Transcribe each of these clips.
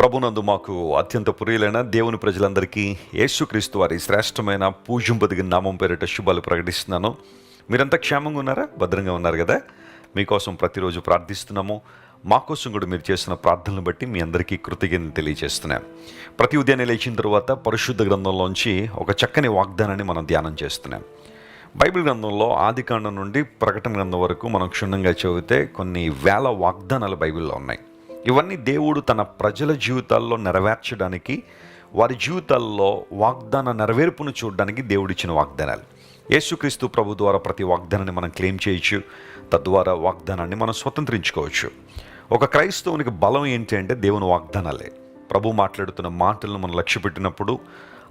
ప్రభునందు మాకు అత్యంత ప్రియులైన దేవుని ప్రజలందరికీ యేసుక్రీస్తు వారి శ్రేష్టమైన పూజింపదిగిన నామం పేరిట శుభాలు ప్రకటిస్తున్నాను. మీరంతా క్షేమంగా ఉన్నారా? భద్రంగా ఉన్నారు కదా? మీకోసం ప్రతిరోజు ప్రార్థిస్తున్నాము. మా కోసం కూడా మీరు చేసిన ప్రార్థనలు బట్టి మీ అందరికీ కృతజ్ఞతలు తెలియజేస్తున్నాను ప్రతి ఉదయాన్నే లేచిన తర్వాత పరిశుద్ధ గ్రంథంలోంచి ఒక చక్కని వాగ్దానాన్ని మనం ధ్యానం చేస్తున్నాం. బైబిల్ గ్రంథంలో ఆదికాండం నుండి ప్రకటన గ్రంథం వరకు మనం క్షుణ్ణంగా చదివితే కొన్ని వేల వాగ్దానాలు బైబిల్లో ఉన్నాయి. ఇవన్నీ దేవుడు తన ప్రజల జీవితాల్లో నెరవేర్చడానికి వారి జీవితాల్లో వాగ్దాన నెరవేర్పును చూడడానికి దేవుడిచ్చిన వాగ్దానాలు. యేసుక్రీస్తు ప్రభు ద్వారా ప్రతి వాగ్దానాన్ని మనం క్లెయిమ్ చేయొచ్చు తద్వారా వాగ్దానాన్ని మనం స్వతంత్రించుకోవచ్చు. ఒక క్రైస్తవునికి బలం ఏంటి అంటే దేవుని వాగ్దానాలే. ప్రభు మాట్లాడుతున్న మాటలను మనం లక్ష్య పెట్టినప్పుడు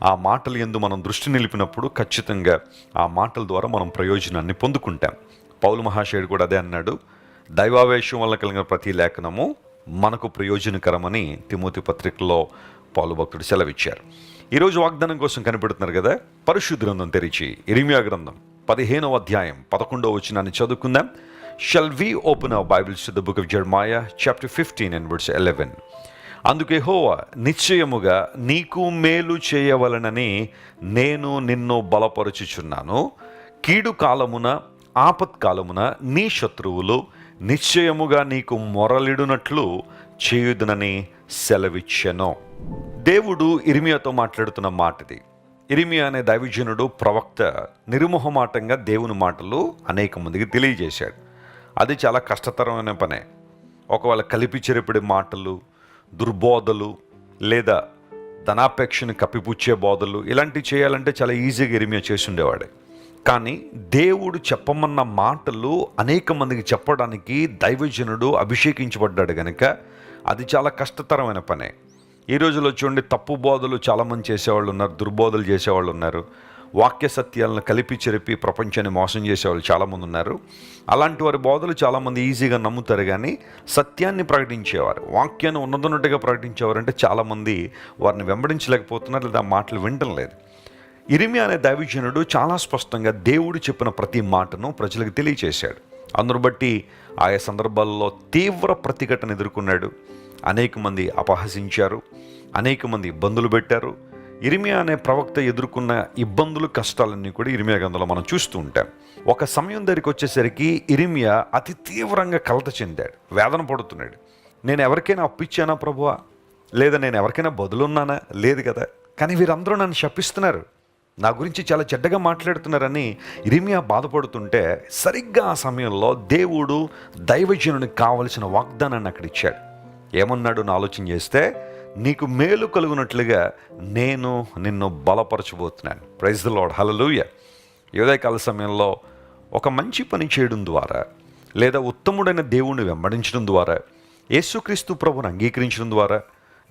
ఆ మాటలు ఎందు మనం దృష్టి నిలిపినప్పుడు ఖచ్చితంగా ఆ మాటల ద్వారా మనం ప్రయోజనాన్ని పొందుకుంటాం. పౌలు మహాశయుడు కూడా అదే అన్నాడు. దైవావేశం వల్ల కలిగిన ప్రతి లేఖనము మనకు ప్రయోజనకరమని తిమోతి పత్రికలో పాలు భక్తుడు సెలవిచ్చారు. ఈరోజు వాగ్దానం కోసం కనిపెడుతున్నారు కదా పరిశుద్ధ గ్రంథం తెరిచి ఇరిమియా గ్రంథం పదిహేనవ అధ్యాయం పదకొండవ వచ్చినాన్ని చదువుకుందాం. Shall we open our bibles to the book of Jeremiah chapter fifteen and words eleven అందుకే హోవా నిశ్చయముగా నీకు మేలు చేయవలనని నేను నిన్ను బలపరుచుచున్నాను. కీడు కాలమున ఆపత్కాలమున నీ శత్రువులు నిశ్చయముగా నీకు మొరలిడునట్లు చేయుదునని సెలవిచ్చెను. దేవుడు ఇరిమియాతో మాట్లాడుతున్న మాటది. ఇరిమియా అనే దైవజనుడు ప్రవక్త నిర్మోహమాటంగా దేవుని మాటలు అనేక మందికి తెలియజేశాడు. అది చాలా కష్టతరమైన పనే. ఒకవేళ కలిపి చెరిపిడి మాటలు దుర్బోధలు లేదా ధనాపేక్షను కప్పిపుచ్చే బోధలు ఇలాంటివి చేయాలంటే చాలా ఈజీగా ఇరిమియా చేసి ఉండేవాడే. కానీ దేవుడు చెప్పమన్న మాటలు అనేక మందికి చెప్పడానికి దైవజనుడు అభిషేకించబడ్డాడు కనుక అది చాలా కష్టతరమైన పనే. ఈ రోజుల్లో చూడండి తప్పు బోధలు చాలామంది చేసేవాళ్ళు ఉన్నారు దుర్బోధలు చేసేవాళ్ళు ఉన్నారు. వాక్య సత్యాలను కలిపి చెరిపి ప్రపంచాన్ని మోసం చేసేవాళ్ళు చాలామంది ఉన్నారు. అలాంటి వారి బోధలు చాలామంది ఈజీగా నమ్ముతారు కానీ సత్యాన్ని ప్రకటించేవారు వాక్యాన్ని ఉన్నదన్నట్టుగా ప్రకటించేవారు అంటే చాలామంది వారిని వెంబడించలేకపోతున్నారు లేదా ఆ మాటలు వింటం లేదు. ఇరిమి అనే దైవజనుడు చాలా స్పష్టంగా దేవుడు చెప్పిన ప్రతి మాటను ప్రజలకు తెలియచేశాడు. అందును బట్టి ఆయా సందర్భాల్లో తీవ్ర ప్రతిఘటన ఎదుర్కొన్నాడు. అనేక మంది అపహసించారు. అనేక మంది ఇబ్బందులు పెట్టారు. ఇరిమియా అనే ప్రవక్త ఎదుర్కొన్న ఇబ్బందులు కష్టాలన్నీ కూడా ఇరిమియా గంధంలో మనం చూస్తూ ఉంటాం. ఒక సమయం దగ్గరికి వచ్చేసరికి ఇరిమియా అతి తీవ్రంగా కలత చెందాడు. వేదన పడుతున్నాడు. నేను ఎవరికైనా అప్పిచ్చానా ప్రభువా? లేదా నేను ఎవరికైనా బదులున్నానా? లేదు కదా. కానీ వీరందరూ నన్ను శపిస్తున్నారు. నా గురించి చాలా చెడ్డగా మాట్లాడుతున్నారని ఇరిమియా బాధపడుతుంటే సరిగ్గా ఆ సమయంలో దేవుడు దైవజనునికి కావలసిన వాగ్దానాన్ని అక్కడ ఇచ్చాడు. ఏమన్నాడు నా ఆలోచన చేస్తే నీకు మేలు కలుగునట్లుగా నేను నిన్ను బలపరచబోతున్నాను. ప్రైజ్ ద లాడ్ హలలుయ కాల సమయంలో ఒక మంచి పని చేయడం ద్వారా లేదా ఉత్తముడైన దేవుణ్ణి వెంబడించడం ద్వారా యేసుక్రీస్తు ప్రభుని అంగీకరించడం ద్వారా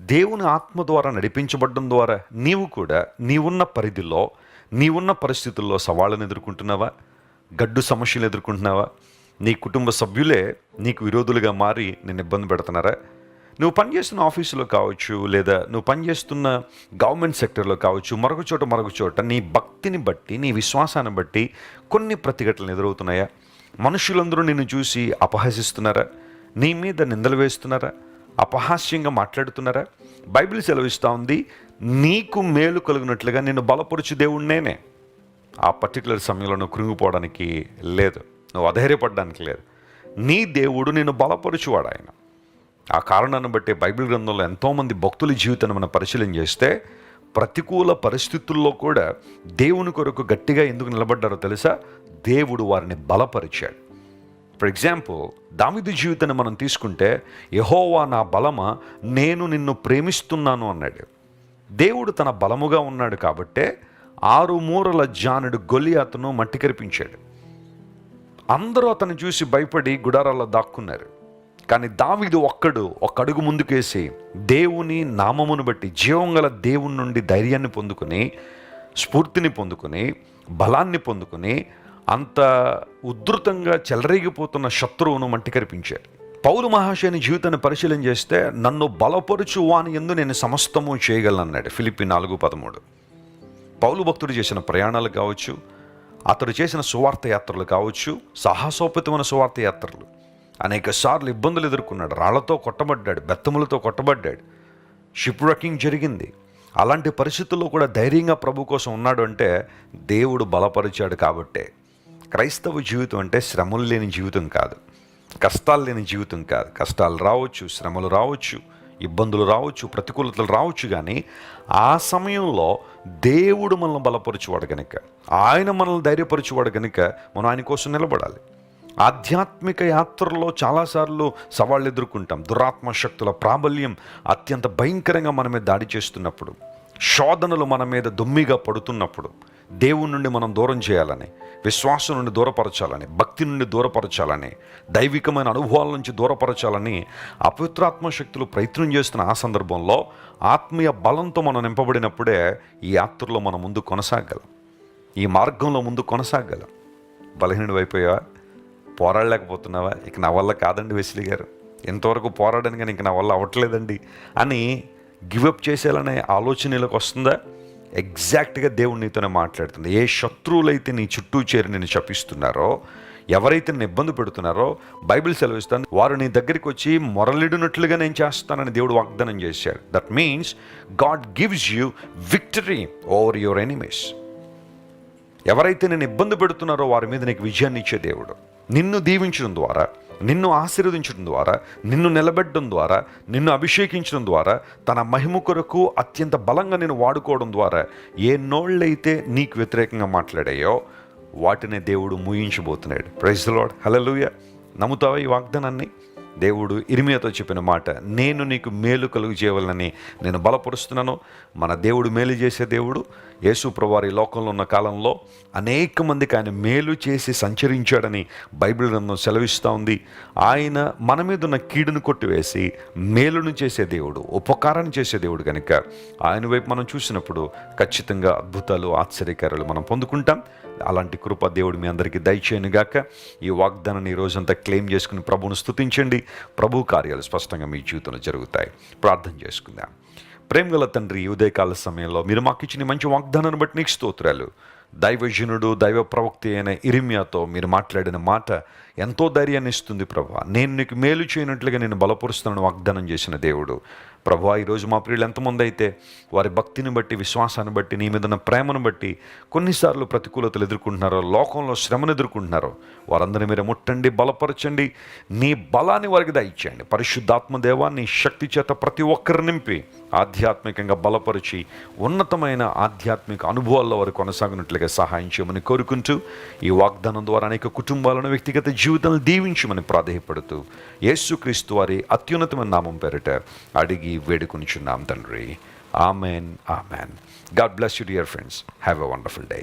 దేవుని ఆత్మ ద్వారా నడిపించబడడం ద్వారా నీవు కూడా నీవున్న పరిధిలో నీవున్న పరిస్థితుల్లో సవాళ్ళను ఎదుర్కొంటున్నావా? గడ్డు సమస్యలు ఎదుర్కొంటున్నావా? నీ కుటుంబ సభ్యులే నీకు విరోధులుగా మారి నిన్ను ఇబ్బంది పెడుతున్నారా? నువ్వు పనిచేస్తున్న ఆఫీసులో కావచ్చు లేదా నువ్వు పనిచేస్తున్న గవర్నమెంట్ సెక్టర్లో కావచ్చు మరొక చోట మరొక చోట నీ భక్తిని బట్టి నీ విశ్వాసాన్ని బట్టి కొన్ని ప్రతిఘటనలు ఎదురవుతున్నాయా? మనుషులందరూ నిన్ను చూసి అపహసిస్తున్నారా? నీ మీద నిందలు వేస్తున్నారా? అపహాస్యంగా మాట్లాడుతున్నారా? బైబిల్ సెలవిస్తూ ఉంది నీకు మేలు కలిగినట్లుగా నేను బలపరుచు దేవుడు నేనే. ఆ పర్టికులర్ సమయంలో నువ్వు కృంగిపోవడానికి లేదు నువ్వు అధైర్యపడడానికి లేదు. నీ దేవుడు నేను బలపరుచువాడు ఆయన. ఆ కారణాన్ని బట్టి బైబిల్ గ్రంథంలో ఎంతోమంది భక్తుల జీవితాన్ని మనం పరిశీలన చేస్తే ప్రతికూల పరిస్థితుల్లో కూడా దేవుని కొరకు గట్టిగా ఎందుకు నిలబడ్డారో తెలుసా? దేవుడు వారిని బలపరిచాడు. ఫర్ ఎగ్జాంపుల్ దావిది జీవితాన్ని మనం తీసుకుంటే యహోవా నా బలమ నేను నిన్ను ప్రేమిస్తున్నాను అన్నాడు. దేవుడు తన బలముగా ఉన్నాడు కాబట్టే ఆరు మూరల జానుడు అతను మట్టి కరిపించాడు అందరూ అతను చూసి భయపడి గుడారాల్లో దాక్కున్నారు. కానీ దావిదు ఒక్కడు ఒక్కడుగు అడుగు ముందుకేసి దేవుని నామమును బట్టి జీవం గల దేవుని నుండి ధైర్యాన్ని పొందుకుని స్ఫూర్తిని పొందుకుని బలాన్ని పొందుకుని అంత ఉధృతంగా చెలరేగిపోతున్న శత్రువును మంటి కరిపించాడు పౌలు మహాశయని జీవితాన్ని పరిశీలన చేస్తే నన్ను బలపరుచు వాని ఎందు నేను సమస్తము చేయగలనన్నాడు. ఫిలిపి నాలుగు పదమూడు. పౌలు భక్తుడు చేసిన ప్రయాణాలు కావచ్చు అతడు చేసిన సువార్త యాత్రలు కావచ్చు సాహసోపేతమైన సువార్త యాత్రలు. అనేక సార్లు ఇబ్బందులు ఎదుర్కొన్నాడు. రాళ్ళతో కొట్టబడ్డాడు బెత్తములతో కొట్టబడ్డాడు. షిప్ రకింగ్ జరిగింది. అలాంటి పరిస్థితుల్లో కూడా ధైర్యంగా ప్రభు కోసం ఉన్నాడు అంటే దేవుడు బలపరిచాడు కాబట్టే. క్రైస్తవ జీవితం అంటే శ్రమలు లేని జీవితం కాదు. కష్టాలు లేని జీవితం కాదు. కష్టాలు రావచ్చు శ్రమలు రావచ్చు ఇబ్బందులు రావచ్చు ప్రతికూలతలు రావచ్చు కానీ ఆ సమయంలో దేవుడు మనల్ని బలపరచువాడు కనుక ఆయన మనల్ని ధైర్యపరచువాడు కనుక మనం ఆయన కోసం నిలబడాలి. ఆధ్యాత్మిక యాత్రలో చాలాసార్లు సవాళ్ళు ఎదుర్కొంటాం. దురాత్మ శక్తుల ప్రాబల్యం అత్యంత భయంకరంగా మన మీద దాడి చేస్తున్నప్పుడు శోధనలు మన మీద దుమ్మిగా పడుతున్నప్పుడు దేవుని నుండి మనం దూరం చేయాలని విశ్వాసం నుండి దూరపరచాలని భక్తి నుండి దూరపరచాలని దైవికమైన అనుభవాల నుంచి దూరపరచాలని అపవిత్రాత్మ శక్తులు ప్రయత్నం చేస్తున్న ఆ సందర్భంలో ఆత్మీయ బలంతో మనం నింపబడినప్పుడే ఈ యాత్రలో మనం ముందు కొనసాగలం. ఈ మార్గంలో ముందు కొనసాగలం. బలహీనుడు అయిపోయావా? పోరాడలేకపోతున్నావా? ఇక నా వల్ల కాదండి వెసిలి గారు. ఇంతవరకు పోరాడాను కానీ ఇంక నా వల్ల అవ్వట్లేదండి అని గివప్ చేసేయాలనే ఆలోచనలకు వస్తుందా? ఎగ్జాక్ట్గా దేవుడు నీతోనే మాట్లాడుతుంది. ఏ శత్రువులైతే నీ చుట్టూ చేరి నేను శపిస్తున్నారో ఎవరైతే నేను ఇబ్బంది పెడుతున్నారో బైబిల్ సెలవిస్తాను వారు నీ దగ్గరికి వచ్చి మొరలిడినట్లుగా నేను చేస్తానని దేవుడు వాగ్దానం చేశాడు that means God gives you victory over your enemies ఎవరైతే నేను ఇబ్బంది పెడుతున్నారో వారి మీద నీకు విజయాన్ని ఇచ్చే దేవుడు. నిన్ను దీవించడం ద్వారా నిన్ను ఆశీర్వదించడం ద్వారా నిన్ను నిలబెట్టడం ద్వారా నిన్ను అభిషేకించడం ద్వారా తన మహిమ కొరకు అత్యంత బలంగా నేను వాడుకోవడం ద్వారా ఏ నోళ్ళైతే నీకు వ్యతిరేకంగా మాట్లాడాయో వాటిని దేవుడు ముయించబోతున్నాడు. ప్రైజ్ లాడ్ హలలుయ నమ్ముతావా ఈ వాగ్దానాన్ని? దేవుడు ఇరిమియాతో చెప్పిన మాట నేను నీకు మేలు కలుగు చేయవాలని నేను బలపరుస్తున్నాను. మన దేవుడు మేలు చేసే దేవుడు యేసు ప్రభువారి లోకంలో ఉన్న కాలంలో అనేక మందికి ఆయన మేలు చేసి సంచరించాడని బైబిల్ గ్రంథం సెలవిస్తూ ఉంది. ఆయన మన మీద ఉన్న కీడును కొట్టివేసి మేలును చేసే దేవుడు ఉపకారాన్ని చేసే దేవుడు కనుక. ఆయన వైపు మనం చూసినప్పుడు ఖచ్చితంగా అద్భుతాలు ఆశ్చర్యకారాలు మనం పొందుకుంటాం. అలాంటి కృప దేవుడు మీ అందరికీ దయచేయను గాక. ఈ వాగ్దానాన్ని ఈ రోజంతా క్లెయిమ్ చేసుకుని ప్రభువును స్తుతించండి. ప్రభు కార్యాలు స్పష్టంగా మీ జీవితంలో జరుగుతాయి. ప్రార్థన చేసుకుందాం. ప్రేమగల తండ్రి ఉదయకాల సమయంలో మీరు మాకు ఇచ్చిన మంచి వాగ్దానాన్ని బట్టి నీకు స్తోత్రాలు. దైవజనుడు దైవ ప్రవక్తి అయిన ఇరిమియాతో మీరు మాట్లాడిన మాట ఎంతో ధైర్యాన్ని ఇస్తుంది ప్రభా. నేను నీకు మేలు చేయనట్లుగా నేను బలపరుస్తానని వాగ్దానం చేసిన దేవుడు. ప్రభు ఈరోజు మా ప్రియులు ఎంతమంది అయితే వారి భక్తిని బట్టి విశ్వాసాన్ని బట్టి నీ మీద ఉన్న ప్రేమను బట్టి కొన్నిసార్లు ప్రతికూలతలు ఎదుర్కొంటున్నారో లోకంలో శ్రమను ఎదుర్కొంటున్నారో వారందరినీ మీరు ముట్టండి బలపరచండి. నీ బలాన్ని వారికి దయచేయండి. పరిశుద్ధాత్మ దేవాన్ని శక్తి చేత ప్రతి ఒక్కరు నింపి ఆధ్యాత్మికంగా బలపరిచి ఉన్నతమైన ఆధ్యాత్మిక అనుభవాల్లో వారు కొనసాగినట్లుగా సహాయం చేయమని కోరుకుంటూ ఈ వాగ్దానం ద్వారా అనేక కుటుంబాలను వ్యక్తిగత జీవితాలను దీవించమని ప్రాధేయపడుతూ యేసుక్రీస్తు వారి అత్యున్నతమైన నామం పేరిట అడిగి వేడుకొనిచున్నాం తండ్రి. Amen amen. God bless you dear friends have a wonderful day